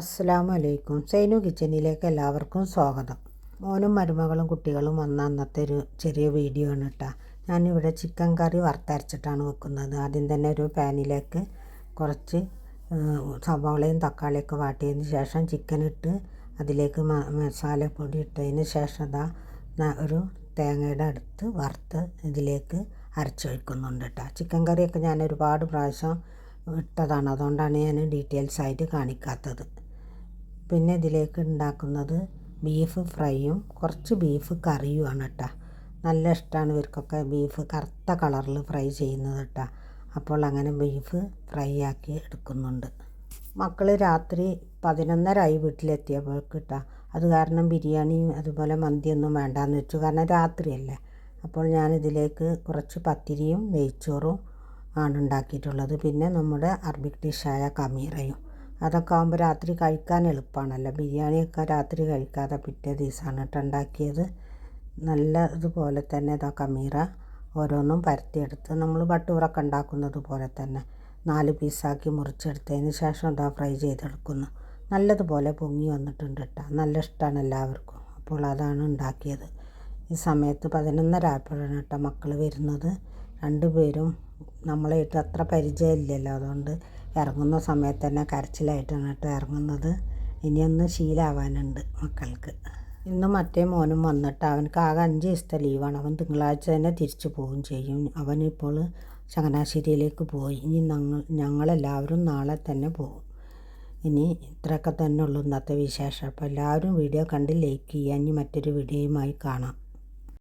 അസ്സലാമു അലൈക്കും സൈനു കിച്ചനിലേക്ക് എല്ലാവർക്കും സ്വാഗതം. മോനും മരുമകളും കുട്ടികളും വന്ന അന്നത്തെ ഒരു ചെറിയ വീഡിയോ ആണ് കേട്ടോ ഞാനിവിടെ ചിക്കൻ കറി വറുത്തരച്ചിട്ടാണ് വെക്കുന്നത്. ആദ്യം തന്നെ ഒരു പാനിലേക്ക് കുറച്ച് സവാളയും തക്കാളിയൊക്കെ വാട്ടിയതിന് ശേഷം ചിക്കൻ ഇട്ട് അതിലേക്ക് മസാലപ്പൊടി ഇട്ടതിന് ശേഷം അതാ ഒരു തേങ്ങയുടെ അടുത്ത് വറുത്ത് ഇതിലേക്ക് അരച്ച് വയ്ക്കുന്നുണ്ട് കേട്ടോ ചിക്കൻ കറിയൊക്കെ ഞാൻ ഒരുപാട് പ്രാവശ്യം ഇട്ടതാണ്. അതുകൊണ്ടാണ് ഞാൻ ഡീറ്റെയിൽസ് ആയിട്ട് കാണിക്കാത്തത്. പിന്നെ ഇതിലേക്ക് ഉണ്ടാക്കുന്നത് ബീഫ് ഫ്രൈയും കുറച്ച് ബീഫ് കറിയുമാണ് കേട്ടോ നല്ല ഇഷ്ടമാണ് ഇവർക്കൊക്കെ ബീഫ് കറുത്ത കളറിൽ ഫ്രൈ ചെയ്യുന്നത് കേട്ടോ അപ്പോൾ അങ്ങനെ ബീഫ് ഫ്രൈ ആക്കി എടുക്കുന്നുണ്ട്. മക്കൾ രാത്രി പതിനൊന്നരായി വീട്ടിലെത്തിയപ്പോൾ കേട്ടോ അത് കാരണം ബിരിയാണിയും അതുപോലെ മന്തിയൊന്നും വേണ്ടാന്ന് വെച്ചു. കാരണം രാത്രിയല്ലേ. അപ്പോൾ ഞാനിതിലേക്ക് കുറച്ച് പത്തിരിയും നെയ്ച്ചോറും ആണ് ഉണ്ടാക്കിയിട്ടുള്ളത്. പിന്നെ നമ്മുടെ അറബിക് ഡിഷായ കമീറയും. അതൊക്കെ ആകുമ്പോൾ രാത്രി കഴിക്കാൻ എളുപ്പമാണല്ലോ ബിരിയാണിയൊക്കെ രാത്രി കഴിക്കാതെ പിറ്റേ ദിവസമാണ് കേട്ടോ ഉണ്ടാക്കിയത്. നല്ല ഇതുപോലെ തന്നെ ഇതാ കമീറ ഓരോന്നും പരത്തിയെടുത്ത് നമ്മൾ ബട്ടൂറൊക്കെ ഉണ്ടാക്കുന്നത് പോലെ തന്നെ നാല് പീസാക്കി മുറിച്ചെടുത്തതിന് ശേഷം ഇതാ ഫ്രൈ ചെയ്തെടുക്കുന്നു. നല്ലതുപോലെ പൊങ്ങി വന്നിട്ടുണ്ട് കേട്ടോ. നല്ല ഇഷ്ടമാണ് എല്ലാവർക്കും. അപ്പോൾ അതാണ് ഉണ്ടാക്കിയത്. ഈ സമയത്ത് പതിനൊന്നര ആയപ്പോഴാണ് കേട്ടോ മക്കൾ വരുന്നത്. രണ്ടുപേരും നമ്മളായിട്ട് അത്ര പരിചയമില്ലല്ലോ. അതുകൊണ്ട് ഇറങ്ങുന്ന സമയത്ത് തന്നെ കരച്ചിലായിട്ടാണ് കേട്ടോ ഇറങ്ങുന്നത്. ഇനിയൊന്ന് ശീലമാവാനുണ്ട് മക്കൾക്ക്. ഇന്ന് മറ്റേ മോനും വന്നിട്ട് അവനക്ക് ആകെ അഞ്ച് ദിവസത്തെ ലീവാണ്. അവൻ തിങ്കളാഴ്ച തന്നെ തിരിച്ചു പോവുകയും ചെയ്യും. അവനിപ്പോൾ ചങ്ങനാശ്ശേരിയിലേക്ക് പോയി. ഇനി ഞങ്ങൾ ഞങ്ങളെല്ലാവരും നാളെ തന്നെ പോകും ഇനി ഇത്രയൊക്കെ തന്നെ ഉള്ളൂ ഇന്നത്തെ വിശേഷം. അപ്പോൾ എല്ലാവരും വീഡിയോ കണ്ട് ലൈക്ക് ചെയ്യുക. ഇനി മറ്റൊരു വീഡിയോയുമായി കാണാം.